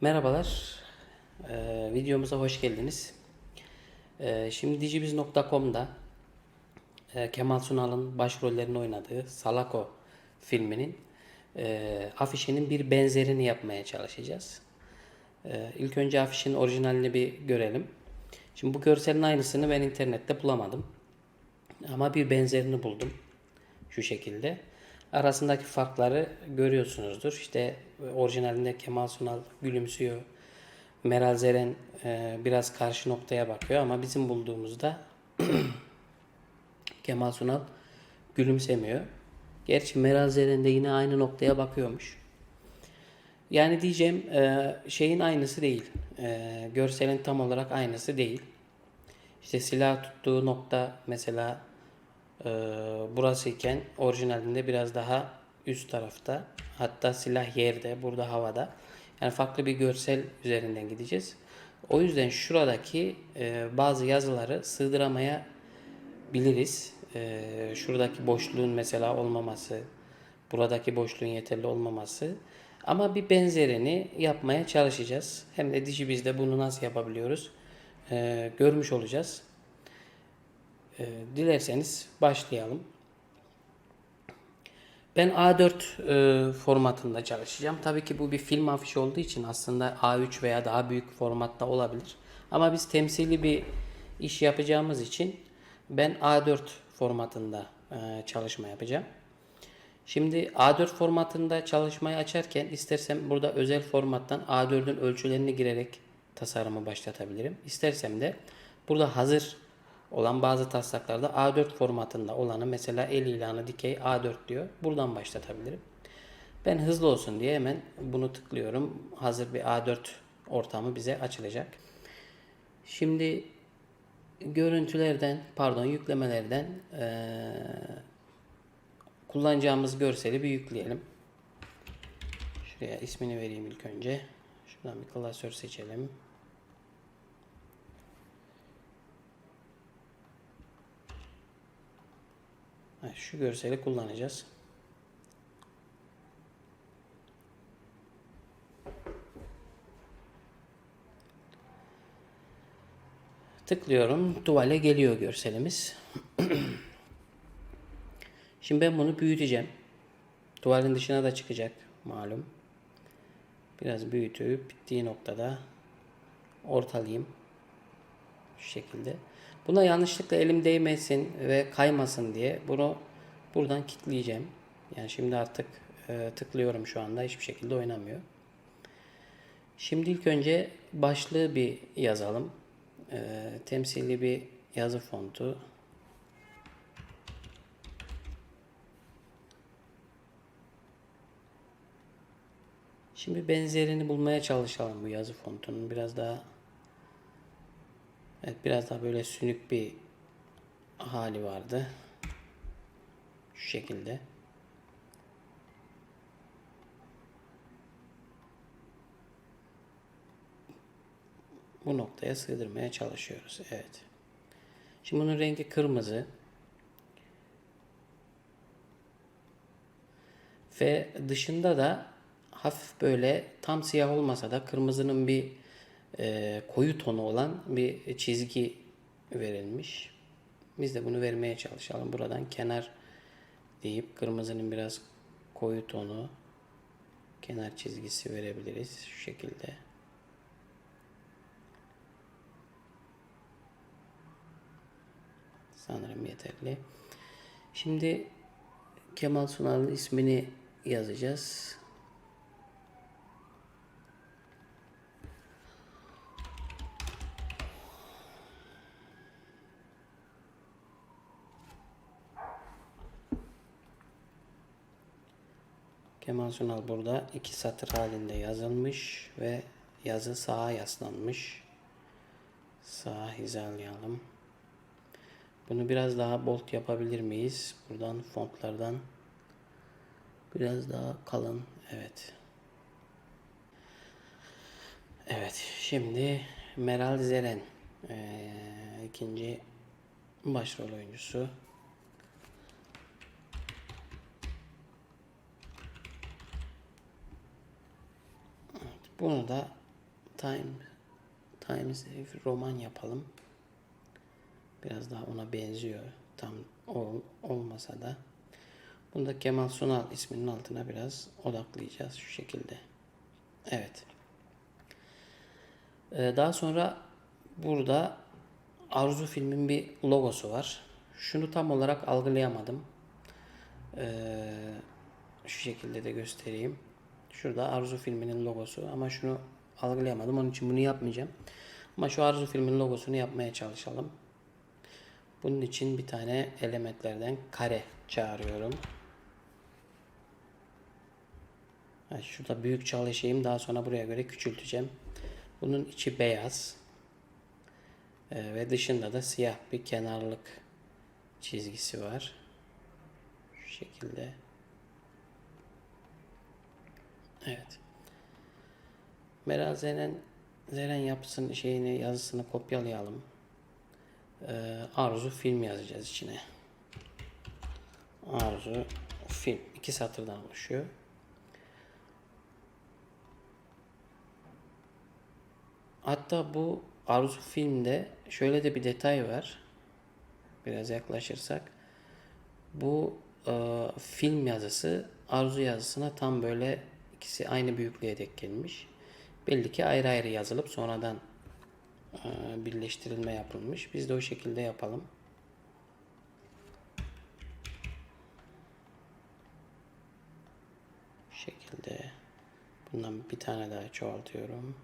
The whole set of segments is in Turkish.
Merhabalar, Ee, videomuza hoş geldiniz. Ee, şimdi Digibiz.com'da e, Kemal Sunal'ın başrollerini oynadığı Salako filminin e, afişinin bir benzerini yapmaya çalışacağız. Ee, ilk önce afişin orijinalini bir görelim. Şimdi bu görselin aynısını ben internette bulamadım. Ama bir benzerini buldum. Şu şekilde. Arasındaki farkları görüyorsunuzdur. İşte orijinalinde Kemal Sunal gülümsüyor. Meral Zeren e, biraz karşı noktaya bakıyor ama bizim bulduğumuzda Kemal Sunal gülümsemiyor. Gerçi Meral Zeren de yine aynı noktaya bakıyormuş. Yani diyeceğim e, şeyin aynısı değil. E, görselin tam olarak aynısı değil. İşte silah tuttuğu nokta mesela e, burası iken orijinalinde biraz daha üst tarafta. Hatta silah yerde, burada havada. Yani farklı bir görsel üzerinden gideceğiz. O yüzden şuradaki e, bazı yazıları sığdıramaya biliriz. E, şuradaki boşluğun mesela olmaması, buradaki boşluğun yeterli olmaması. Ama bir benzerini yapmaya çalışacağız. Hem de Digibiz'de bunu nasıl yapabiliyoruz e, görmüş olacağız. E, dilerseniz başlayalım. Ben A4 e, formatında çalışacağım. Tabii ki bu bir film afişi olduğu için aslında A3 veya daha büyük formatta olabilir. Ama biz temsili bir iş yapacağımız için ben A4 formatında e, çalışma yapacağım. Şimdi A4 formatında çalışmayı açarken istersem burada özel formattan A4'ün ölçülerini girerek tasarımı başlatabilirim. İstersem de burada hazır olan bazı taslaklarda A4 formatında olanı mesela el ilanı dikey A4 diyor. Buradan başlatabilirim. Ben hızlı olsun diye hemen bunu tıklıyorum. Hazır bir A4 ortamı bize açılacak. Şimdi görüntülerden pardon yüklemelerden eee, kullanacağımız görseli bir yükleyelim. Şuraya ismini vereyim ilk önce. Şuradan bir klasör seçelim. Şu görseli kullanacağız. Tıklıyorum. Tuvale geliyor görselimiz. Şimdi ben bunu büyüteceğim. Tuvalin dışına da çıkacak malum. Biraz büyütüp bittiği noktada ortalayayım. Şu şekilde. Buna yanlışlıkla elim değmesin ve kaymasın diye bunu buradan kilitleyeceğim. Yani şimdi artık e, tıklıyorum şu anda hiçbir şekilde oynamıyor. Şimdi ilk önce başlığı bir yazalım. E, temsili bir yazı fontu. Şimdi benzerini bulmaya çalışalım bu yazı fontunun. Biraz daha Evet biraz daha böyle sünük bir hali vardı. Şu şekilde. Bu noktaya sığdırmaya çalışıyoruz. Evet. Şimdi bunun rengi kırmızı. Ve dışında da hafif böyle tam siyah olmasa da kırmızının bir e, koyu tonu olan bir çizgi verilmiş. Biz de bunu vermeye çalışalım. Buradan kenar deyip kırmızının biraz koyu tonu kenar çizgisi verebiliriz şu şekilde. Sanırım yeterli. Şimdi Kemal Sunal'ın ismini yazacağız. Kemal Sunal burada iki satır halinde yazılmış ve yazı sağa yaslanmış. Sağa hizalayalım. Bunu biraz daha bold yapabilir miyiz? Buradan fontlardan biraz daha kalın. Evet. Evet. Şimdi Meral Zeren ee, ikinci başrol oyuncusu. Bunu da Time Times roman yapalım. Biraz daha ona benziyor. Tam ol, olmasa da. Bunu da Kemal Sunal isminin altına biraz odaklayacağız şu şekilde. Evet. Ee, daha sonra burada Arzu filmin bir logosu var. Şunu tam olarak algılayamadım. Ee, şu şekilde de göstereyim. Şurada Arzu filminin logosu ama şunu algılayamadım. Onun için bunu yapmayacağım. Ama şu Arzu filmin logosunu yapmaya çalışalım. Bunun için bir tane elementlerden kare çağırıyorum. Ha, şurada büyük çalışayım. Daha sonra buraya göre küçülteceğim. Bunun içi beyaz. Ee, ve dışında da siyah bir kenarlık çizgisi var. Şu şekilde. Evet. Meral Zeren, Zeren yapısının şeyini yazısını kopyalayalım. Ee, Arzu film yazacağız içine. Arzu film. iki satırdan oluşuyor. Hatta bu Arzu filmde şöyle de bir detay var. Biraz yaklaşırsak. Bu e, film yazısı Arzu yazısına tam böyle ikisi aynı büyüklüğe denk gelmiş. Belli ki ayrı ayrı yazılıp sonradan e, birleştirilme yapılmış. Biz de o şekilde yapalım. Bu şekilde bundan bir tane daha çoğaltıyorum.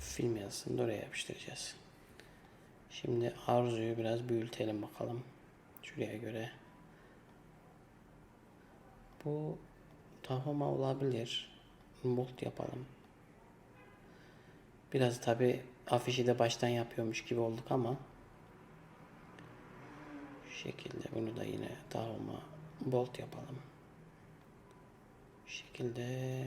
Film yazısını da oraya yapıştıracağız. Şimdi arzuyu biraz büyütelim bakalım. Şuraya göre. Bu tahoma olabilir. Bolt yapalım. Biraz tabi afişi de baştan yapıyormuş gibi olduk ama şu şekilde bunu da yine tahoma bolt yapalım. Şu şekilde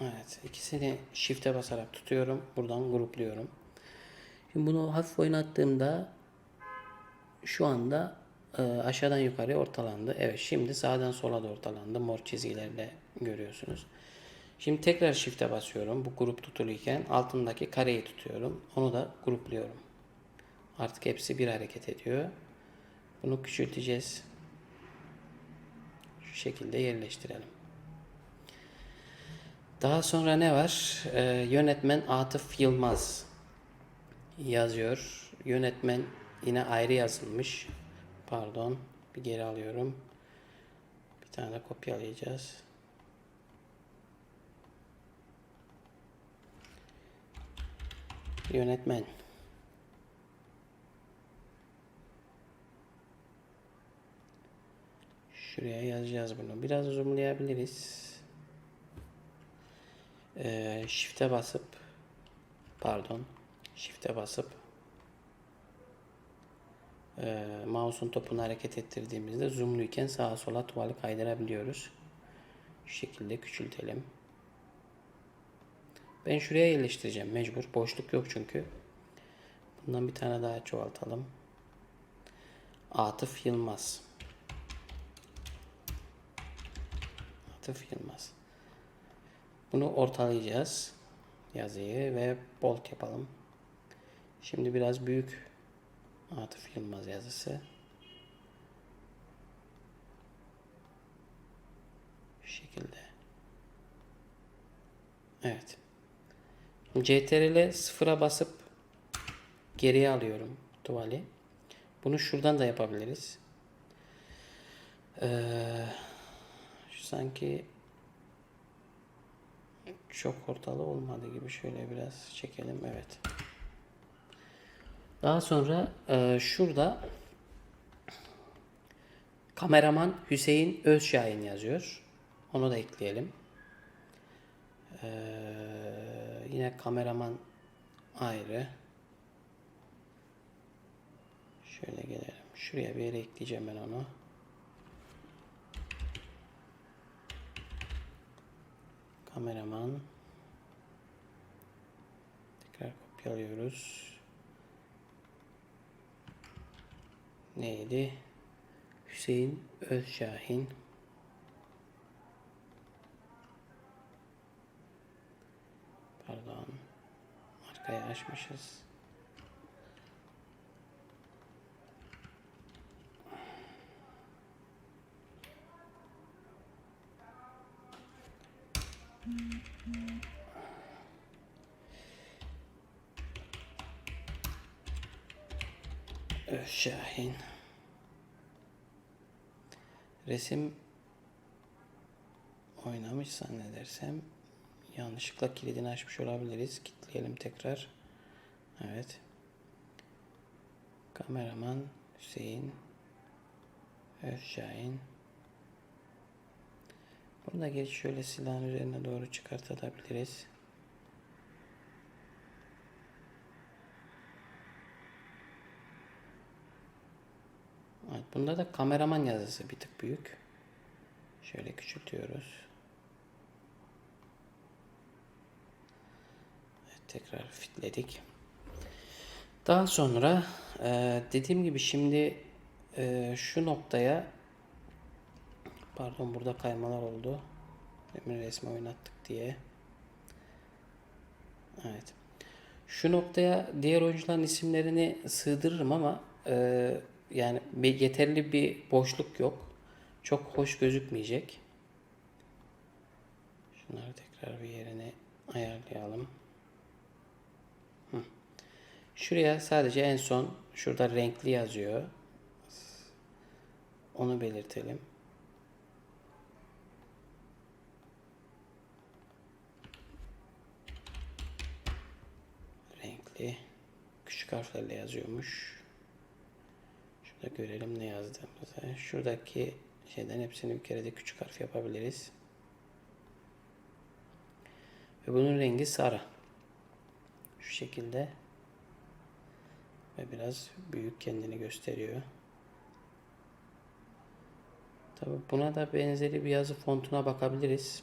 Evet, ikisini shift'e basarak tutuyorum. Buradan grupluyorum. Şimdi bunu hafif oynattığımda şu anda e, aşağıdan yukarıya ortalandı. Evet, şimdi sağdan sola da ortalandı. Mor çizgilerle görüyorsunuz. Şimdi tekrar shift'e basıyorum. Bu grup tutuluyken altındaki kareyi tutuyorum. Onu da grupluyorum. Artık hepsi bir hareket ediyor. Bunu küçülteceğiz. Şu şekilde yerleştirelim. Daha sonra ne var? Ee, yönetmen Atıf Yılmaz yazıyor. Yönetmen yine ayrı yazılmış. Pardon. Bir geri alıyorum. Bir tane de kopyalayacağız. Yönetmen. Şuraya yazacağız bunu. Biraz zoomlayabiliriz. Ee, shift'e basıp pardon shift'e basıp e, mouse'un topunu hareket ettirdiğimizde zoomluyken sağa sola tuvali kaydırabiliyoruz. Şu şekilde küçültelim. Ben şuraya yerleştireceğim mecbur. Boşluk yok çünkü. Bundan bir tane daha çoğaltalım. Atıf Yılmaz. Atıf Yılmaz. Bunu ortalayacağız. Yazıyı ve bolt yapalım. Şimdi biraz büyük Atıf Yılmaz yazısı. Şu şekilde. Evet. CTRL sıfıra basıp geriye alıyorum tuvali. Bunu şuradan da yapabiliriz. Ee, şu sanki çok ortalı olmadı gibi şöyle biraz çekelim. Evet. Daha sonra e, şurada kameraman Hüseyin Özşahin yazıyor. Onu da ekleyelim. Ee, yine kameraman ayrı. Şöyle gelelim. Şuraya bir yere ekleyeceğim ben onu. Kameraman. Tekrar kopyalıyoruz. neydi? Hüseyin Özşahin. Pardon. Arkaya açmışız. Mm-hmm. Şahin. Resim oynamış zannedersem yanlışlıkla kilidini açmış olabiliriz. Kilitleyelim tekrar. Evet. Kameraman Hüseyin Özşahin. Bunu da geç şöyle silahın üzerine doğru çıkartabiliriz. Evet, bunda da kameraman yazısı bir tık büyük. Şöyle küçültüyoruz. Evet, tekrar fitledik. Daha sonra e, dediğim gibi şimdi e, şu noktaya pardon burada kaymalar oldu. Demin resmi oynattık diye. Evet. Şu noktaya diğer oyuncuların isimlerini sığdırırım ama e, yani bir- yeterli bir boşluk yok. Çok hoş gözükmeyecek. Şunları tekrar bir yerine ayarlayalım. Şuraya sadece en son şurada renkli yazıyor. Onu belirtelim. Renkli. Küçük harflerle yazıyormuş. Şurada görelim ne yazdığımızı. Şuradaki şeyden hepsini bir kere de küçük harf yapabiliriz. Ve bunun rengi sarı. Şu şekilde. Ve biraz büyük kendini gösteriyor. Tabi buna da benzeri bir yazı fontuna bakabiliriz.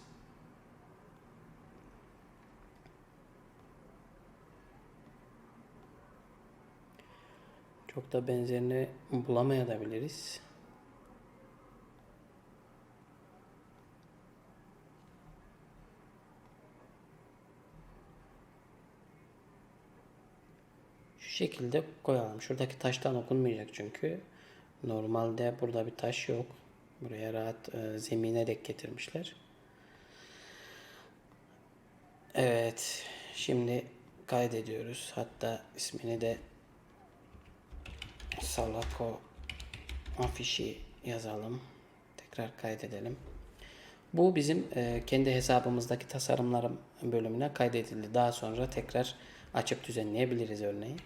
Çok da benzerini bulamayabiliriz. Şu şekilde koyalım. Şuradaki taştan okunmayacak çünkü. Normalde burada bir taş yok. Buraya rahat e, zemine dek getirmişler. Evet. Şimdi kaydediyoruz. Hatta ismini de Salako afişi yazalım. Tekrar kaydedelim. Bu bizim e, kendi hesabımızdaki tasarımlarım bölümüne kaydedildi. Daha sonra tekrar açıp düzenleyebiliriz örneğin.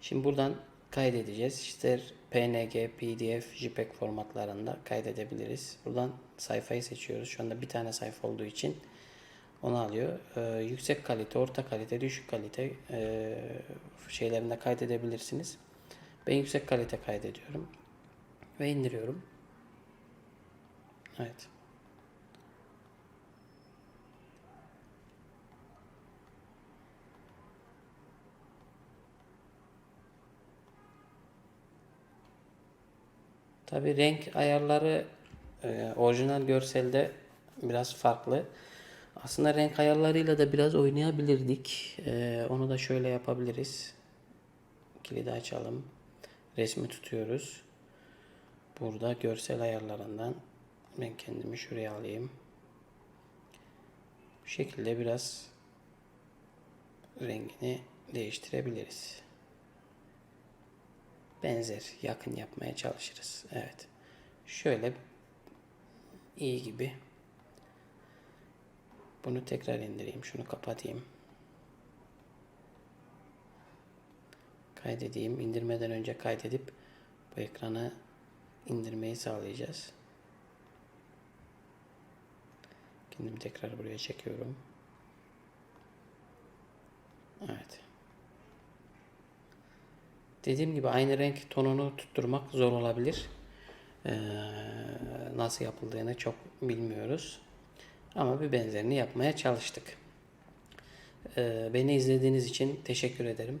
Şimdi buradan kaydedeceğiz. İster PNG, PDF, JPEG formatlarında kaydedebiliriz. Buradan sayfayı seçiyoruz. Şu anda bir tane sayfa olduğu için onu alıyor. E, yüksek kalite, orta kalite, düşük kalite e, şeylerinde kaydedebilirsiniz. Ben yüksek kalite kaydediyorum. Ve indiriyorum. Evet. Tabi renk ayarları e, orijinal görselde biraz farklı. Aslında renk ayarlarıyla da biraz oynayabilirdik. E, onu da şöyle yapabiliriz. Kilidi açalım. Resmi tutuyoruz. Burada görsel ayarlarından ben kendimi şuraya alayım. Bu şekilde biraz rengini değiştirebiliriz. Benzer, yakın yapmaya çalışırız. Evet. Şöyle iyi gibi. Bunu tekrar indireyim. Şunu kapatayım. Kaydedeyim. İndirmeden önce kaydedip bu ekranı indirmeyi sağlayacağız. Kendimi tekrar buraya çekiyorum. Evet. Dediğim gibi aynı renk tonunu tutturmak zor olabilir. Ee, nasıl yapıldığını çok bilmiyoruz. Ama bir benzerini yapmaya çalıştık. Ee, beni izlediğiniz için teşekkür ederim.